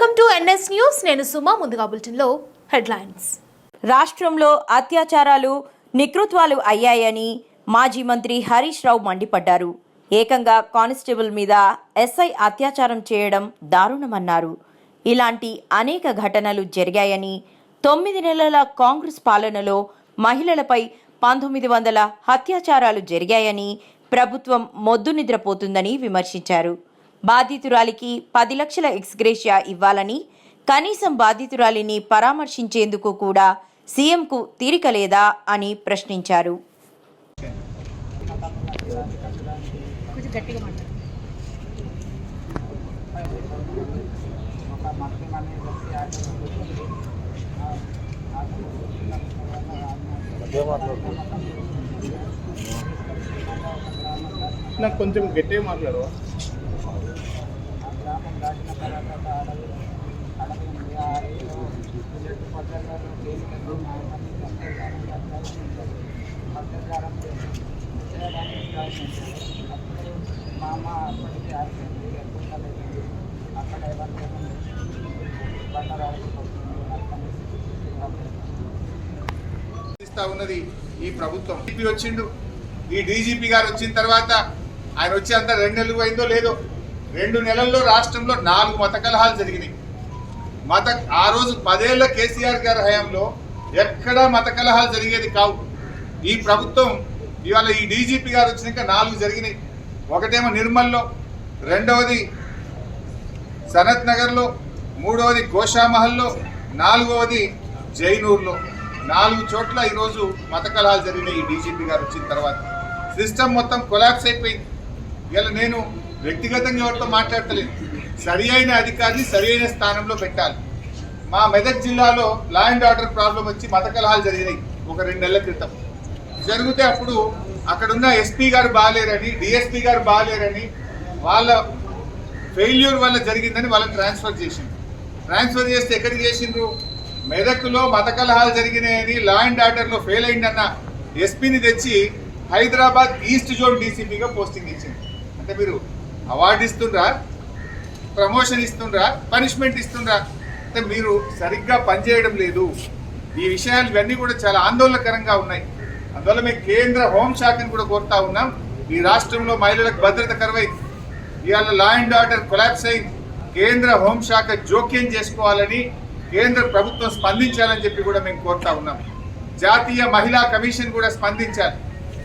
Welcome to NS news. నేను సుమా ముందుగా బులెటిన్లో హెడ్లైన్స్. రాష్ట్రంలో అత్యాచారాలు నికృత్వాలు అయ్యాయని మాజీ మంత్రి హరీష్ రావు మండిపడ్డారు. ఏకంగా కానిస్టేబుల్ మీద ఎస్ఐ అత్యాచారం చేయడం దారుణమన్నారు. ఇలాంటి అనేక ఘటనలు జరిగాయని తొమ్మిది నెలల కాంగ్రెస్ పాలనలో మహిళలపై పంతొమ్మిది వందల అత్యాచారాలు జరిగాయని ప్రభుత్వం మొద్దు నిద్రపోతుందని విమర్శించారు. బాధితురాలికి పది లక్షల ఎక్స్గ్రేషియా ఇవ్వాలని కనీసం బాధితురాలిని పరామర్శించేందుకు కూడా సీఎంకు తీరిక లేదా అని ప్రశ్నించారు. నాకు కొంచెం గట్టిగా మాట్లాడవా? అప్పటికి ఎప్పుడు అక్కడ ఇస్తా ఉన్నది ఈ ప్రభుత్వం. డీజీపీ వచ్చిండు. ఈ డీజీపీ గారు వచ్చిన తర్వాత ఆయన వచ్చి అంత రెండు నెలలు అయిందో లేదో రెండు నెలల్లో రాష్ట్రంలో నాలుగు మత కలహాలు జరిగినాయి. మత ఆ రోజు పదేళ్ళ కేసీఆర్ గారి హయాంలో ఎక్కడా మత కలహాలు జరిగేది కావు. ఈ ప్రభుత్వం ఇవాళ ఈ డీజీపీ గారు వచ్చినాక నాలుగు జరిగినాయి. ఒకటేమో నిర్మల్లో రెండవది సనత్ నగర్లో మూడవది గోషామహల్లో నాలుగవది జైనూర్లో. నాలుగు చోట్ల ఈరోజు మత కలహాలు జరిగినాయి ఈ డీజీపీ గారు వచ్చిన తర్వాత. సిస్టమ్ మొత్తం కొలాప్స్ అయిపోయింది. ఇలా నేను వ్యక్తిగతంగా ఎవరితో మాట్లాడటలేదు సరి అయిన అధికారిని సరి అయిన స్థానంలో పెట్టాలి. మా మెదక్ జిల్లాలో లా అండ్ ఆర్డర్ ప్రాబ్లం వచ్చి మత కలహాలు జరిగినాయి ఒక రెండు నెలల క్రితం. జరిగితే అప్పుడు అక్కడున్న ఎస్పీ గారు బాగాలేరని డిఎస్పీ గారు బాగాలేరని వాళ్ళ ఫెయిల్యూర్ వల్ల జరిగిందని వాళ్ళని ట్రాన్స్ఫర్ చేసింది ట్రాన్స్ఫర్ చేస్తే ఎక్కడికి చేసిండ్రు? మెదక్లో మత కలహాలు జరిగినాయని లా అండ్ ఆర్డర్లో ఫెయిల్ అయిందన్న ఎస్పీని తెచ్చి హైదరాబాద్ ఈస్ట్ జోన్ డీసీపీగా పోస్టింగ్ ఇచ్చింది అంటే మీరు అవార్డు ఇస్తుండ్రా? ప్రమోషన్ ఇస్తుండ్రా పనిష్మెంట్ ఇస్తుండ్రా. అంటే మీరు సరిగ్గా పనిచేయడం లేదు. ఈ విషయాలు ఇవన్నీ కూడా చాలా ఆందోళనకరంగా ఉన్నాయి. అందువల్ల మేము కేంద్ర హోంశాఖను కూడా కోరుతా ఉన్నాం. ఈ రాష్ట్రంలో మహిళలకు భద్రత కరువైంది ఇవాళ లా అండ్ ఆర్డర్ కొలాప్స్ అయింది కేంద్ర హోంశాఖ జోక్యం చేసుకోవాలని కేంద్ర ప్రభుత్వం స్పందించాలని చెప్పి కూడా మేము కోరుతా ఉన్నాం. జాతీయ మహిళా కమిషన్ కూడా స్పందించాలి.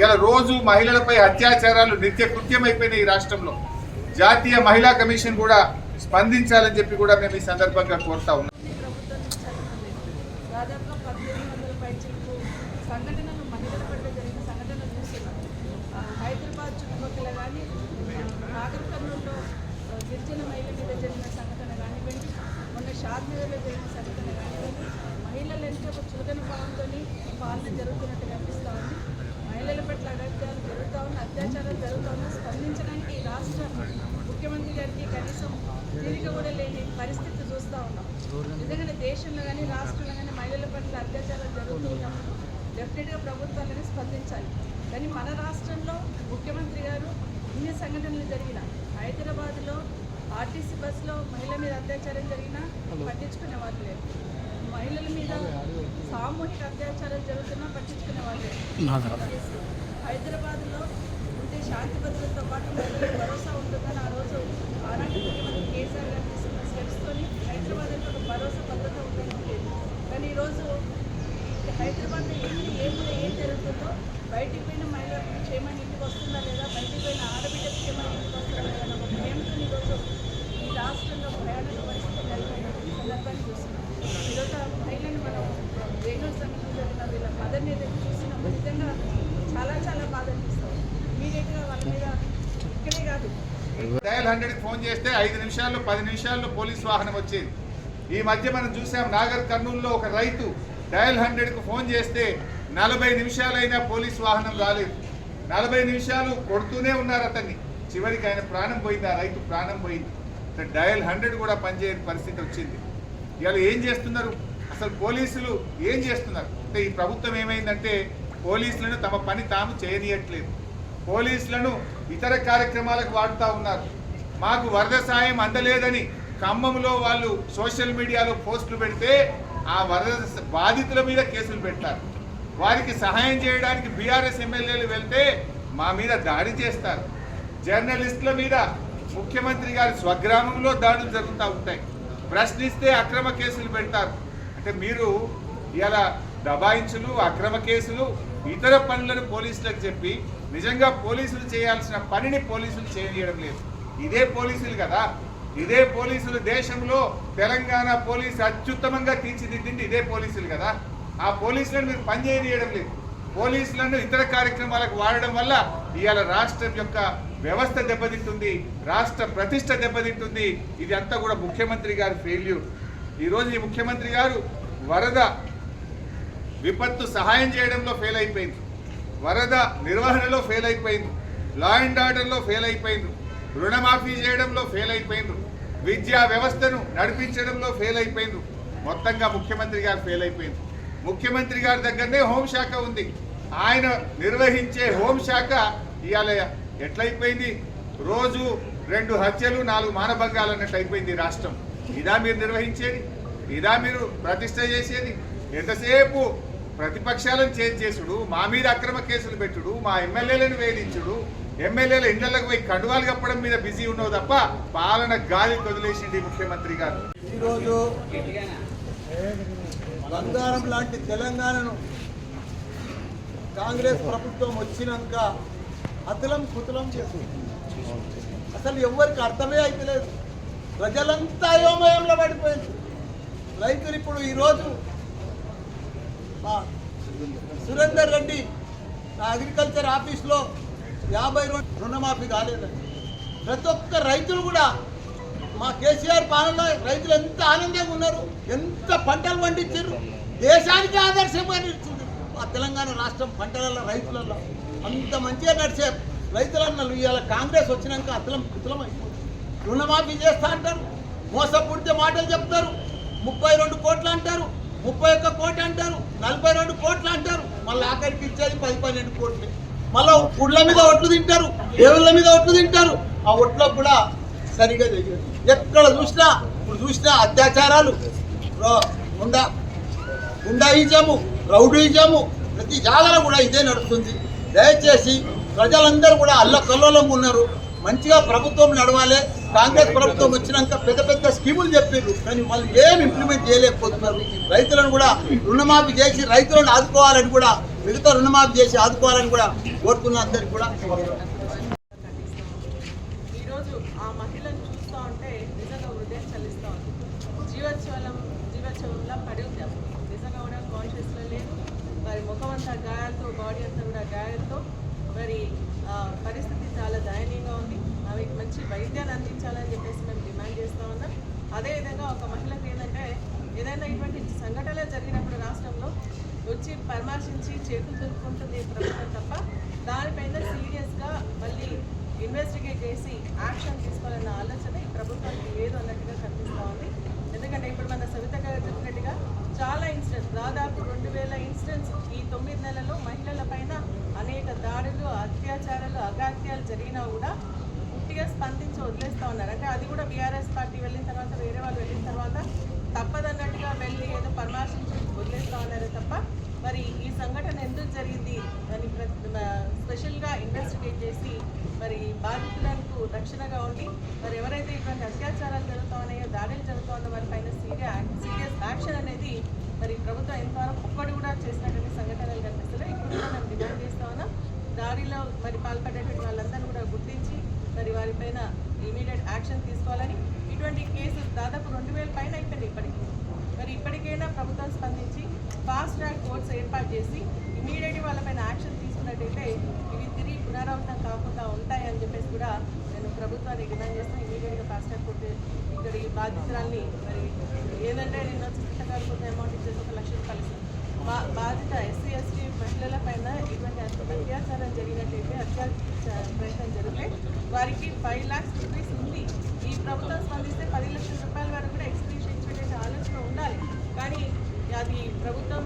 ఇలా రోజు మహిళలపై అత్యాచారాలు నిత్య కృత్యమైపోయినాయి ఈ రాష్ట్రంలో. జాతీయ మహిళా కమిషన్ కూడా స్పందించాలని చెప్పి కూడా మేము ఈ సందర్భంగా కోరుతా ఉన్నాం. ప్రభుత్వం వందల సంఘటనలు మహిళల పట్ల జరిగిన సంఘటనలు హైదరాబాద్ చుట్టుపక్కల కానీ గిరిజన మహిళ మీద జరిగిన సంఘటన కానివ్వండి మొన్న షాద్నగర్లో జరిగిన సంఘటన కానివ్వండి మహిళలు ఎంతో ఒక చులకన భావంతో పాలన జరుగుతున్నట్టు కనిపిస్తూ ఉంది. మహిళల పట్ల అగత్యాలు జరుగుతూ ఉన్నాయి అత్యాచారాలు జరుగుతూ ఉన్నాయి. స్పందించడానికి ఈ రాష్ట్ర ముఖ్యమంత్రి గారికి కనీసం తీరిక కూడా లేని పరిస్థితి చూస్తూ ఉన్నాం. నిజంగానే దేశంలో కానీ రాష్ట్రంలో కానీ మహిళల పట్ల అత్యాచారాలు జరుగుతూ ఉన్నప్పుడు డెఫినెట్గా ప్రభుత్వాలని స్పందించాలి. కానీ మన రాష్ట్రంలో ముఖ్యమంత్రి గారు ఇన్ని సంఘటనలు జరిగిన హైదరాబాద్లో ఆర్టీసీ బస్సులో మహిళ మీద అత్యాచారం జరిగినా పట్టించుకునే వాళ్ళు లేరు. మహిళల మీద సామూహిక అత్యాచారాలు జరుగుతున్నా పట్టించుకునే వాళ్ళు లేరు. హైదరాబాద్లో ఉంటే శాంతి భద్రతతో పాటు మహిళలకు భరోసా ఉంటుందని ఆ రోజు ఆనాటి ముఖ్యమంత్రి కేసీఆర్ గారు తీసుకున్న స్టెప్స్తోని హైదరాబాద్ అంటే ఒక భరోసా భద్రత ఉండేది కానీ ఈరోజు హైదరాబాద్లో ఏంటి ఏ ఏం జరుగుతుందో బయటికి పోయిన మహిళ క్షేమాన్ని ఇంటికి వస్తుందా లేదా బయటికి పోయిన ఆడబిడ్డ ఇంటికి వస్తుందా లేదా ఒక భయంతో ఈరోజు ఈ రాష్ట్రంలో భయానక పరిస్థితి నెలకొన్న సందర్భాన్ని చూస్తున్నాం ఈరోజు ఆ మనం వేణు సంఘటన జరిగిన వీళ్ళ మదర్ని ఏదైతే నిజంగా చాలా చాలా బాధ అనిపిస్తాం ఇమీడియట్గా వాళ్ళ మీద ఇక్కడే కాదు డయల్ హండ్రెడ్కి ఫోన్ చేస్తే ఐదు నిమిషాల్లో పది నిమిషాల్లో పోలీస్ వాహనం వచ్చేది. ఈ మధ్య మనం చూసాం నాగర్ కర్నూలులో ఒక రైతు డయల్ హండ్రెడ్కు ఫోన్ చేస్తే నలభై నిమిషాలైనా పోలీస్ వాహనం రాలేదు. నలభై నిమిషాలు కొడుతూనే ఉన్నారు అతన్ని. చివరికి ఆయన ప్రాణం పోయింది ఆ రైతు ప్రాణం పోయింది. డయల్ హండ్రెడ్ కూడా పనిచేయని పరిస్థితి వచ్చింది. ఇవాళ ఏం చేస్తున్నారు? అసలు పోలీసులు ఏం చేస్తున్నారు? అంటే ఈ ప్రభుత్వం ఏమైందంటే పోలీసులను తమ పని తాము చేయనీయట్లేదు. పోలీసులను ఇతర కార్యక్రమాలకు వాడుతూ ఉన్నారు. మాకు వరద సాయం అందలేదని ఖమ్మంలో వాళ్ళు సోషల్ మీడియాలో పోస్టులు పెడితే ఆ వరద బాధితుల మీద కేసులు పెడతారు. వారికి సహాయం చేయడానికి బీఆర్ఎస్ ఎమ్మెల్యేలు వెళ్తే మా మీద దాడి చేస్తారు. జర్నలిస్టుల మీద ముఖ్యమంత్రి గారి స్వగ్రామంలో దాడులు జరుగుతూ ఉంటాయి. ప్రశ్నిస్తే అక్రమ కేసులు పెడతారు. అంటే మీరు ఇలా దబాయించులు అక్రమ కేసులు ఇతర పనులను పోలీసులకు చెప్పి నిజంగా పోలీసులు చేయాల్సిన పనిని పోలీసులు చేయడం లేదు. ఇదే పోలీసులు కదా. ఇదే పోలీసులు దేశంలో తెలంగాణ పోలీసు అత్యుత్తమంగా తీర్చిదిద్దింది ఇదే పోలీసులు కదా. ఆ పోలీసులను మీరు పనిచేయడం లేదు. పోలీసులను ఇతర కార్యక్రమాలకు వాడడం వల్ల ఇవాళ రాష్ట్రం యొక్క వ్యవస్థ దెబ్బతింటుంది రాష్ట్ర ప్రతిష్ట దెబ్బతింటుంది. ఇది అంతా కూడా ముఖ్యమంత్రి గారి ఫెయిల్యూర్ ఈరోజు ఈ ముఖ్యమంత్రి గారు వరద విపత్తు సహాయం చేయడంలో ఫెయిల్ అయిపోయింది. వరద నిర్వహణలో ఫెయిల్ అయిపోయింది. లా అండ్ ఆర్డర్లో ఫెయిల్ అయిపోయింది. రుణమాఫీ చేయడంలో ఫెయిల్ అయిపోయింది. విద్యా వ్యవస్థను నడిపించడంలో ఫెయిల్ అయిపోయింది. మొత్తంగా ముఖ్యమంత్రి గారు ఫెయిల్ అయిపోయింది. ముఖ్యమంత్రి గారి దగ్గరనే హోంశాఖ ఉంది. ఆయన నిర్వహించే హోంశాఖ ఇవాళ ఎట్లయిపోయింది? రోజు రెండు హత్యలు నాలుగు మానభంగాలు అన్నట్టు అయిపోయింది రాష్ట్రం. ఇదా మీరు నిర్వహించేది? ఇదా మీరు ప్రతిష్ట చేసేది? ఎంతసేపు ప్రతిపక్షాలను చేంజ్ చేసుడు మా మీద అక్రమ కేసులు పెట్టుడు మా ఎమ్మెల్యేలను వేధించుడు ఎమ్మెల్యేల ఇండ్లకు పోయి కండువాలు కప్పడం మీద బిజీ ఉన్నావు తప్ప పాలన గాలి వదిలేసింది ముఖ్యమంత్రి గారు. ఈరోజు బంగారం లాంటి తెలంగాణను కాంగ్రెస్ ప్రభుత్వం వచ్చినాక అతలం కుతలం చేస్తుంది. అసలు ఎవరికి అర్థమే అయితలేదు. ప్రజలంతా అయోమయంలో పడిపోయింది. రైతులు ఇప్పుడు ఈరోజు సురేందర్ రెడ్డి నా అగ్రికల్చర్ ఆఫీస్లో యాభై రెండు రుణమాఫీ కాలేదండి ప్రతి ఒక్క రైతులు కూడా మా కేసీఆర్ పాలనలో రైతులు ఎంత ఆనందంగా ఉన్నారు ఎంత పంటలు పండించారు దేశానికి ఆదర్శంగా నిలిచింది. మా తెలంగాణ రాష్ట్రం పంటలలో రైతులలో అంత మంచిగా నడిచే రైతులన్నలు ఇవాళ కాంగ్రెస్ వచ్చినాక అతలం కుతలం అయిపోతుంది రుణమాఫీ చేస్తా అంటారు మోసపూడితే మాటలు చెప్తారు ముప్పై రెండు కోట్లు అంటారు ముప్పై ఒక్క కోటి అంటారు నలభై రెండు కోట్లు అంటారు. మళ్ళీ ఆఖరికి ఇచ్చేది పది పన్నెండు కోట్లు. మళ్ళీ గుడ్ల మీద ఒట్లు తింటారు దేవుళ్ళ మీద ఒట్లు తింటారు. ఆ ఒట్లకు కూడా సరిగా తెలియదు. ఎక్కడ చూసినా ఇప్పుడు చూసినా అత్యాచారాలు రో- గుండా గుండాయిజము రౌడీజము ప్రతి జాగర కూడా ఇదే నడుస్తుంది. దయచేసి ప్రజలందరూ కూడా అల్లకల్లోలంగా ఉన్నారు. మంచిగా ప్రభుత్వం నడవాలి. కాంగ్రెస్ ప్రభుత్వం వచ్చినాక పెద్ద పెద్ద స్కీములు చెప్పారు కానీ వాళ్ళు ఏం ఇంప్లిమెంట్ చేయలేకపోతున్నారు. రైతులను కూడా రుణమాఫీ చేసి రైతులను ఆదుకోవాలని కూడా మిగతా రుణమాఫీ చేసి ఆదుకోవాలని కూడా కోరుకున్న అందరికి కూడా ఈరోజు ఆ మహిళను చూస్తూ ఉంటే నిజంగా హృదయం చలిస్తూ ఉంది. జీవోత్సవం జీవోత్సవంలా పడి ఉంది నిజంగా కూడా కాన్షియస్లో లేదు మరి ముఖం అంతా గాయాలతో బాడీ అంతా కూడా గాయాలతో మరి పరిస్థితి చాలా దయనీయంగా ఉంది. ఆమెకు మంచి వైద్యాన్ని అందించాలని చెప్పేసి మేము డిమాండ్ చేస్తూ ఉన్నాం. అదేవిధంగా ఒక మహిళకు ఏంటంటే ఏదైనా ఇటువంటి సంఘటనలు జరిగినప్పుడు రాష్ట్రంలో వచ్చి పరామర్శించి చేతులు దులుపుకుంటుంది ప్రభుత్వం తప్ప దానిపైన సీరియస్గా మళ్ళీ ఇన్వెస్టిగేట్ చేసి యాక్షన్ తీసుకోవాలన్న ఆలోచన ఈ ప్రభుత్వానికి లేదు అన్నట్టుగా కనిపిస్తూ ఉంది ఎందుకంటే ఇప్పుడు మన సవిత గారు చెప్పినట్టుగా చాలా ఇన్సిడెంట్స్ దాదాపు రెండు వేల ఇన్సిడెంట్స్ ఈ తొమ్మిది నెలల్లో మహిళల పైన అనేక దాడులు అత్యాచారాలు అగాత్యాలు జరిగినా కూడా పూర్తిగా స్పందించి వదిలేస్తూ ఉన్నారు అంటే అది కూడా బీఆర్ఎస్ పార్టీ వెళ్ళిన తర్వాత వేరే వాళ్ళు వెళ్ళిన తర్వాత తప్పదన్నట్టుగా వెళ్ళి ఏదో పరామర్శించి వదిలేస్తూ ఉన్నారు తప్ప మరి ఈ సంఘటన ఎందుకు జరిగింది అని ప్ర- మ- స్పెషల్గా ఇన్వెస్టిగేట్ చేసి మరి బాధితులకు రక్షణగా ఉండి మరి ఎవరైతే ఇటువంటి అత్యాచారాలు జరుగుతూ ఉన్నాయో దాడులు జరుగుతూ ఉన్న వారి పైన సీరియస్ సీరియస్ యాక్షన్ అనేది మరి ప్రభుత్వం ఎంతవరకు ఒక్కటి కూడా చేసినటువంటి సంఘటనలు కనిపిస్తున్నాయి ఇప్పుడు కూడా మేము డిమాండ్ చేస్తూ ఉన్నాం. దాడిలో మరి పాల్పడేటువంటి వాళ్ళందరూ కూడా గుర్తించి మరి వారిపైన ఇమీడియట్ యాక్షన్ తీసుకోవాలని ఇటువంటి కేసులు దాదాపు రెండు వేల పైన అయిపోయింది ఇప్పటికి. మరి ఇప్పటికైనా ప్రభుత్వం స్పందించి ఫాస్ట్ ట్రాక్ కోర్ట్స్ ఏర్పాటు చేసి ఇమీడియట్గా వాళ్ళపైన యాక్షన్ తీసుకున్నట్టయితే ఇవి తిరిగి పునరావృతం కాకుండా కూడా నేను ప్రభుత్వాన్ని డిమాండ్ చేస్తాను ఇమీడియట్గా ఫాస్ట్ ట్రాక్ కోర్టు ఇక్కడ ఈ బాధితురాల్ని మరి ఏదంటే నిన్న చిత్త గారు కొంత అమౌంట్ ఇచ్చేసి ఒక లక్ష రూపాయలు బా బాధిత ఎస్సీ ఎస్టీ మహిళల పైన ఇటువంటి అత్యాచారం జరిగినట్టయితే అత్యాచార ప్రయత్నం జరిగితే వారికి ఫైవ్ లాక్స్ రూపీస్ ఉంది. ఈ ప్రభుత్వం స్పందిస్తే పది లక్షల రూపాయల వరకు కూడా ఎక్స్క్రీషన్ ఇచ్చేటువంటి ఆలోచన ఉండాలి. కానీ అది ప్రభుత్వం